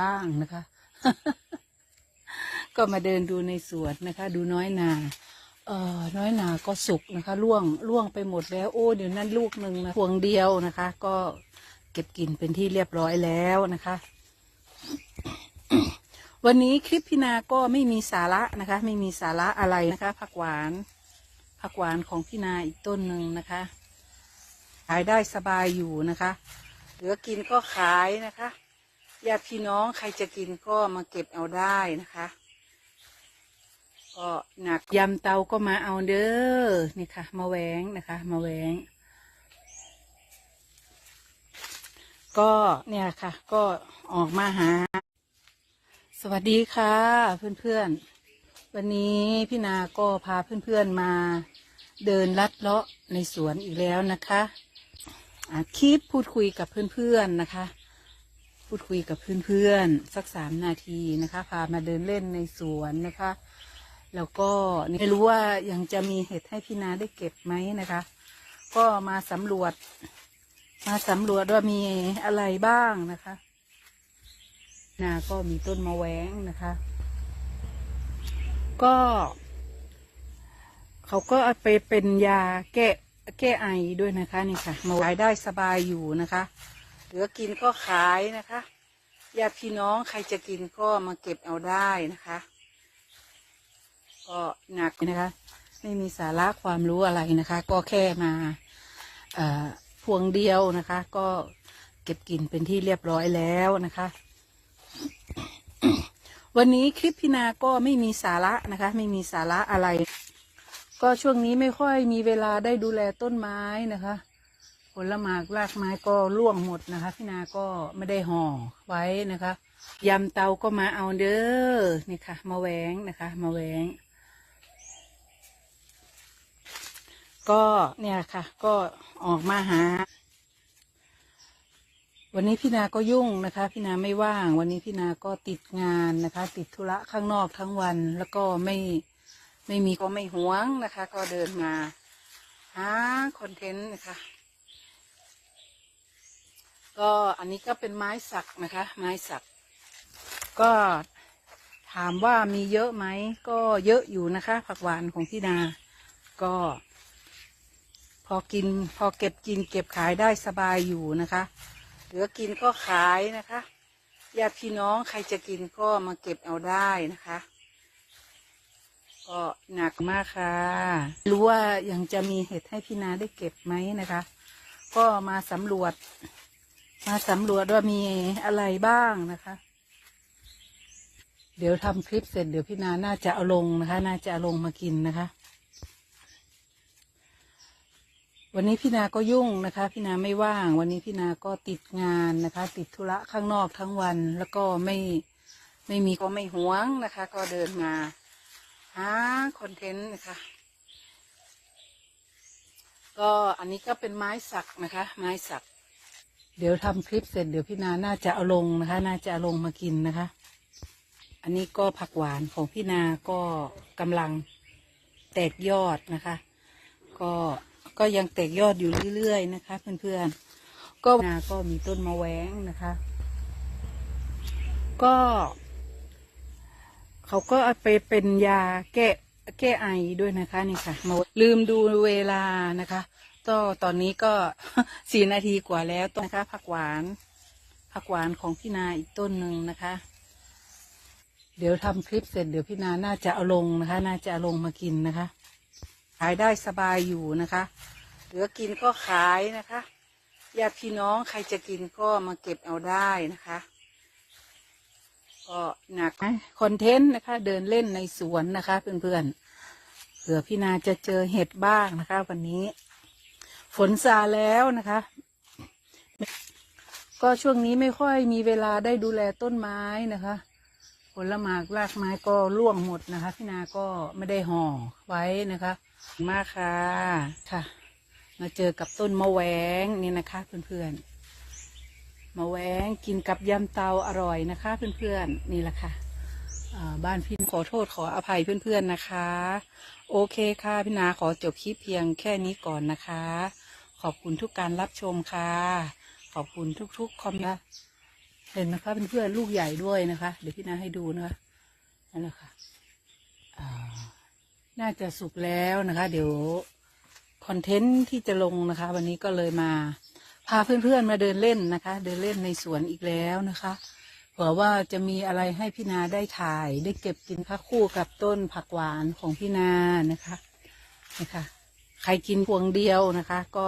บ้างนะคะ ก็มาเดินดูในสวนนะคะ ดูน้อยนาเอ่อน้อยนาก็สุกนะคะร่วงร่วงไปหมดแล้วโอ้เดี๋ยวนั้นลูกหนึ่งนะพวงเดียวนะคะ ก็เก็บกินเป็นที่เรียบร้อยแล้วนะคะ วันนี้คลิปพี่นาก็ไม่มีสาระนะคะ ไม่มีสาระอะไรนะคะผักหวานผักหวานของพี่นาอีกต้นหนึ่งนะคะขายได้สบายอยู่นะคะเหลือกินก็ขายนะคะ ญาติพี่น้องใครจะกินก็มาเก็บเอาได้นะคะ ก็หนักยำเตาก็มาเอาเด้อนี่ค่ะ มาแหวงนะคะ มาแหวง ก็เนี่ยค่ะ ก็ออกมาหา สวัสดีค่ะ เพื่อนๆ วันนี้พี่นาก็พาเพื่อนๆมาเดินลัดเลาะในสวนอีกแล้วนะคะอะคลิปพูดคุยกับเพื่อนๆนะคะ พูดคุยกับเพื่อนๆ สักสามนาทีนะคะ พามาเดินเล่นในสวนนะคะ แล้วก็ไม่รู้ว่ายังจะมีเห็ดให้พี่นาได้เก็บไหมนะคะ ก็มาสำรวจ มาสำรวจว่ามีอะไรบ้างนะคะ นาก็มีต้นมะแว้งนะคะ ก็ เขาก็เอาไปเป็นยาแก้แก้ไอด้วยนะคะนี่ค่ะมาขายได้สบายอยู่นะคะ เหลือกินก็ขายนะคะญาติพี่น้องใครจะกินก็มาเก็บเอาได้นะคะ ก็หนักนะคะ ไม่มีสาระความรู้อะไรนะคะ ก็แค่มาพวงเดียวนะคะ ก็เก็บกินเป็นที่เรียบร้อยแล้วนะคะ วันนี้คลิปพี่นาก็ไม่มีสาระนะคะ ไม่มีสาระอะไร ก็ช่วงนี้ไม่ค่อยมีเวลาได้ดูแลต้นไม้นะคะ ผลหมากรากไม้ก็ร่วงหมดนะคะ พี่นาก็ไม่ได้ห่อไว้นะคะยำเตาก็มาเอาเด้อนี่ค่ะ มาแหวงนะคะ มาแหวง ก็เนี่ยค่ะ ก็ออกมาหา วันนี้พี่นาก็ยุ่งนะคะ พี่นาไม่ว่าง วันนี้พี่นาก็ติดงานนะคะ ติดธุระข้างนอกทั้งวัน แล้วก็ไม่ไม่มีก็ไม่หวงนะคะ ก็เดินมาหาคอนเทนต์นะคะ ก็อันนี้ก็เป็นไม้สักนะคะ ไม้สัก ก็ถามว่ามีเยอะไหม ก็เยอะอยู่นะคะ ผักหวานของพี่นา ก็ พอกินพอเก็บกินเก็บขายได้สบายอยู่นะคะเหลือกินก็ขายนะคะญาติพี่น้องใครจะกินก็มาเก็บเอาได้นะคะ ก็หนักมากค่ะ รู้ว่ายังจะมีเห็ดให้พี่นาได้เก็บไหมนะคะ ก็มาสำรวจ มาสำรวจว่ามีอะไรบ้างนะคะ เดี๋ยวทำคลิปเสร็จเดี๋ยวพี่นาน่าจะเอาลงนะคะ น่าจะเอาลงมากินนะคะ วันนี้พี่นาก็ยุ่งนะคะ พี่นาไม่ว่าง วันนี้พี่นาก็ติดงานนะคะ ติดธุระข้างนอกทั้งวัน แล้วก็ไม่ไม่มีก็ไม่หวงนะคะ ก็เดินมาหาคอนเทนต์นะคะก็อันนี้ก็เป็นไม้สักนะคะ ไม้สัก เดี๋ยวทำคลิปเสร็จเดี๋ยวพี่นาน่าจะเอาลงนะคะ น่าจะเอาลงมากินนะคะ อันนี้ก็ผักหวานของพี่นาก็กำลังแตกยอดนะคะ ก็ก็ยังแตกยอดอยู่เรื่อยๆนะคะ เพื่อนๆก็นาก็มีต้นมะแว้งนะคะ ก็เขาก็เอาไปเป็นยาแก้แก้ไอด้วยนะคะนี่ค่ะมาลืมดูเวลานะคะ ก็ตอนนี้ก็สี่นาทีกว่าแล้วต้นนะคะผักหวานผักหวานของพี่นาอีกต้นหนึ่งนะคะ เดี๋ยวทำคลิปเสร็จเดี๋ยวพี่นาน่าจะเอาลงนะคะ น่าจะเอาลงมากินนะคะขายได้สบายอยู่นะคะเหลือกินก็ขายนะคะญาติพี่น้องใครจะกินก็มาเก็บเอาได้นะคะก็หนักคอนเทนต์นะคะ เดินเล่นในสวนนะคะ เพื่อนๆเผื่อพี่นาจะเจอเห็ดบ้างนะคะ วันนี้ ฝนซาแล้วนะคะ ก็ช่วงนี้ไม่ค่อยมีเวลาได้ดูแลต้นไม้นะคะ ผลหมากรากไม้ก็ร่วงหมดนะคะ พี่นาก็ไม่ได้ห่อไว้นะคะมากค่ะค่ะ มาเจอกับต้นมะแวงนี่นะคะเพื่อนๆมาแวงกินกับยำเตาอร่อยนะคะ เพื่อนๆนี่แหละค่ะอ่าบ้านพี่ขอโทษขออภัยเพื่อนๆนะคะ โอเคค่ะพี่นาขอจบคลิปเพียงแค่นี้ก่อนนะคะ อบคุณทุกการรับชมค่ะ ขอบคุณทุกๆคอมเมนต์เห็นไหมคะเพื่อนๆลูกใหญ่ด้วยนะคะ เดี๋ยวพี่นาให้ดูนะคะนั่นแหละค่ะอ่าน่าจะสุกแล้วนะคะ เดี๋ยวคอนเทนต์ที่จะลงนะคะ วันนี้ก็เลยมาพาเพื่อนๆมาเดินเล่นนะคะ เดินเล่นในสวนอีกแล้วนะคะเผื่อว่าจะมีอะไรให้พี่นาได้ถ่าย ได้เก็บกินค่ะคู่กับต้นผักหวานของพี่นานะคะนะคะ ใครกินพวงเดียวนะคะ ก็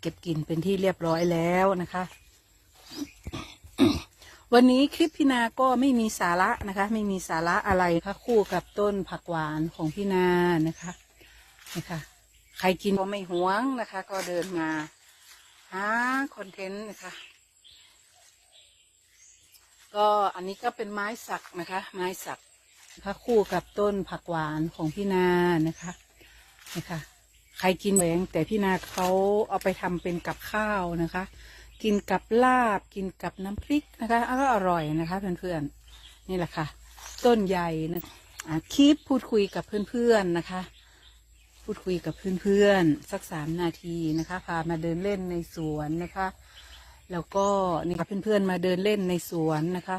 เก็บกินเป็นที่เรียบร้อยแล้วนะคะ วันนี้คลิปพี่นาก็ไม่มีสาระนะคะ ไม่มีสาระอะไรค่ะคู่กับต้นผักหวานของพี่นานะคะนะคะใครกินก็ไม่หวงนะคะ ก็เดินมาหาคอนเทนต์นะคะก็อันนี้ก็เป็นไม้สักนะคะ ไม้สักนะคะคู่กับต้นผักหวานของพี่นานะคะนะคะ ใครกินแหวงแต่พี่นาเขาเอาไปทำเป็นกับข้าวนะคะ กินกับลาบกินกับน้ำพริกนะคะก็อร่อยนะคะเพื่อนๆนี่แหละค่ะ ต้นใหญ่นะะคลิปพูดคุยกับเพื่อนๆนะคะ พูดคุยกับเพื่อนๆสักสามนาทีนะคะพามาเดินเล่นในสวนนะคะ แล้วก็นี่ค่ะเพื่อนๆมาเดินเล่นในสวนนะคะ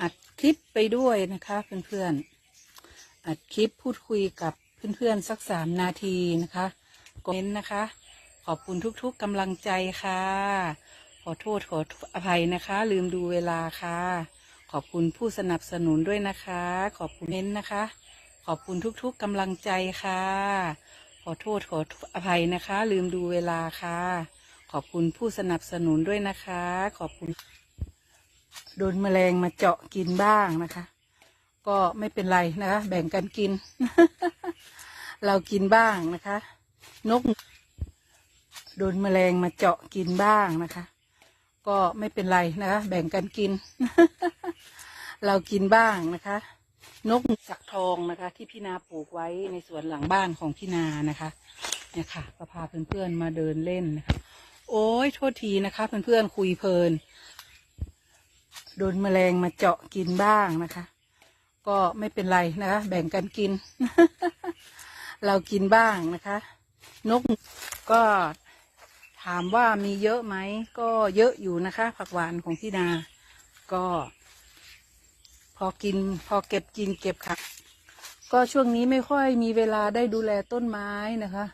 อัดคลิปไปด้วยนะคะเพื่อนๆอัดคลิปพูดคุยกับ เพื่อนๆสักสามนาทีนะคะคอมเมนต์นะคะ ขอบคุณทุกๆกำลังใจค่ะ ขอโทษขออภัยนะคะ ลืมดูเวลาค่ะ ขอบคุณผู้สนับสนุนด้วยนะคะ ขอบคุณเน้นนะคะ ขอบคุณทุกๆกำลังใจค่ะ ขอโทษขออภัยนะคะ ลืมดูเวลาค่ะ ขอบคุณผู้สนับสนุนด้วยนะคะ ขอบคุณโดนแมลงมาเจาะกินบ้างนะคะ ก็ไม่เป็นไรนะคะ แบ่งกันกิน เรากินบ้างนะคะ นกโดนแมลงมาเจาะกินบ้างนะคะ ก็ไม่เป็นไรนะคะ แบ่งกันกิน เรากินบ้างนะคะ นกสักทองนะคะ ที่พี่นาปลูกไว้ในสวนหลังบ้านของพี่นานะคะเนี่ยค่ะก็พาเพื่อนๆมาเดินเล่นนะคะ โอ้ยโทษทีนะคะ เพื่อนๆคุยเพลิน โดนแมลงมาเจาะกินบ้างนะคะ ก็ไม่เป็นไรนะคะ แบ่งกันกิน เรากินบ้างนะคะ นกก็ถามว่ามีเยอะไหม ก็เยอะอยู่นะคะ ผักหวานของพี่นา ก็ พอกินพอเก็บกินเก็บค่ะก็ช่วงนี้ไม่ค่อยมีเวลาได้ดูแลต้นไม้นะคะ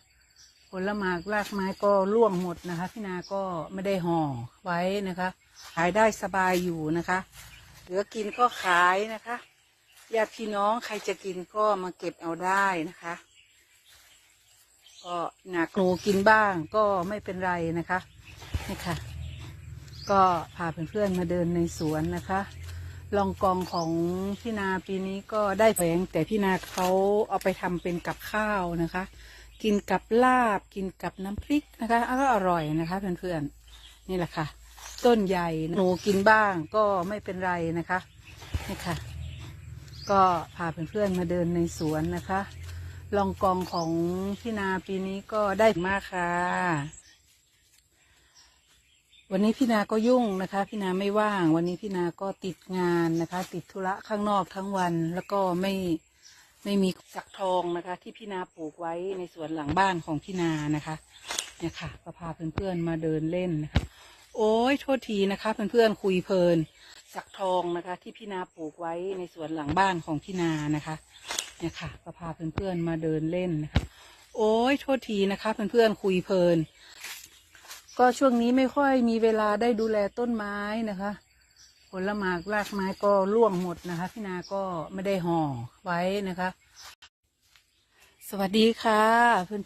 ผลหมากรากไม้ก็ร่วงหมดนะคะ พี่นาก็ไม่ได้ห่อไว้นะคะ ขายได้สบายอยู่นะคะเหลือกินก็ขายนะคะญาติพี่น้องใครจะกินก็มาเก็บเอาได้นะคะ ก็หนักหนูกินบ้างก็ไม่เป็นไรนะคะนี่ค่ะ ก็พาเพื่อนๆมาเดินในสวนนะคะลองกองของพี่นาปีนี้ก็ได้แฝงแต่พี่นาเขาเอาไปทำเป็นกับข้าวนะคะ กินกับลาบกินกับน้ำพริกนะคะก็อร่อยนะคะเพื่อนๆนี่แหละค่ะ ต้นใหญ่หนูกินบ้างก็ไม่เป็นไรนะคะนี่ค่ะ ก็พาเพื่อนๆมาเดินในสวนนะคะ ลองกองของพี่นาปีนี้ก็ได้มากค่ะ วันนี้พี่นาก็ยุ่งนะคะ พี่นาไม่ว่าง วันนี้พี่นาก็ติดงานนะคะ ติดธุระข้างนอกทั้งวัน แล้วก็ไม่ไม่มีสักทองนะคะ ที่พี่นาปลูกไว้ในสวนหลังบ้านของพี่นานะคะเนี่ยค่ะก็พาเพื่อนๆมาเดินเล่นนะคะ โอ้ยโทษทีนะคะ เพื่อนๆคุยเพลินสักทองนะคะ ที่พี่นาปลูกไว้ในสวนหลังบ้านของพี่นานะคะ เนี่ยค่ะก็พาเพื่อนๆมาเดินเล่นนะคะ โอ้ยโทษทีนะคะ เพื่อนๆคุยเพลิน ก็ช่วงนี้ไม่ค่อยมีเวลาได้ดูแลต้นไม้นะคะ ผลหมากรากไม้ก็ร่วงหมดนะคะพี่นาก็ไม่ได้ห่อไว้นะคะ สวัสดีค่ะ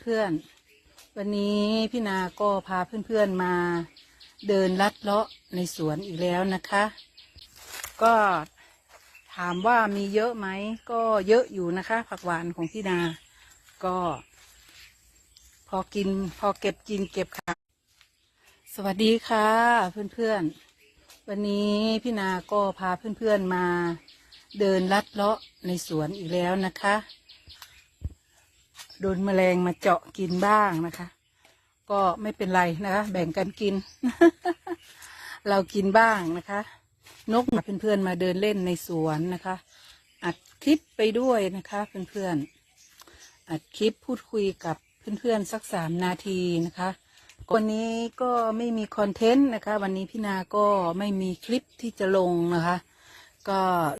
เพื่อนๆ วันนี้พี่นาก็พาเพื่อนๆมาเดินลัดเลาะในสวนอีกแล้วนะคะ ก็ ถามว่ามีเยอะไหม ก็เยอะอยู่นะคะ ผักหวานของพี่นา ก็ พอกิน พอเก็บกินเก็บค่ะ สวัสดีค่ะ เพื่อนๆ วันนี้พี่นาก็พาเพื่อนๆมาเดินลัดเลาะในสวนอีกแล้วนะคะ โดนแมลงมาเจาะกินบ้างนะคะ ก็ไม่เป็นไรนะคะ แบ่งกันกิน เรากินบ้างนะคะ นกเพื่อนๆมาเดินเล่นในสวนนะคะ อัดคลิปไปด้วยนะคะเพื่อนๆอัดคลิปพูดคุยกับเพื่อนๆสักสามนาทีนะคะวันนี้ก็ไม่มีคอนเทนต์นะคะ วันนี้พี่นาก็ไม่มีคลิปที่จะลงนะคะ ก็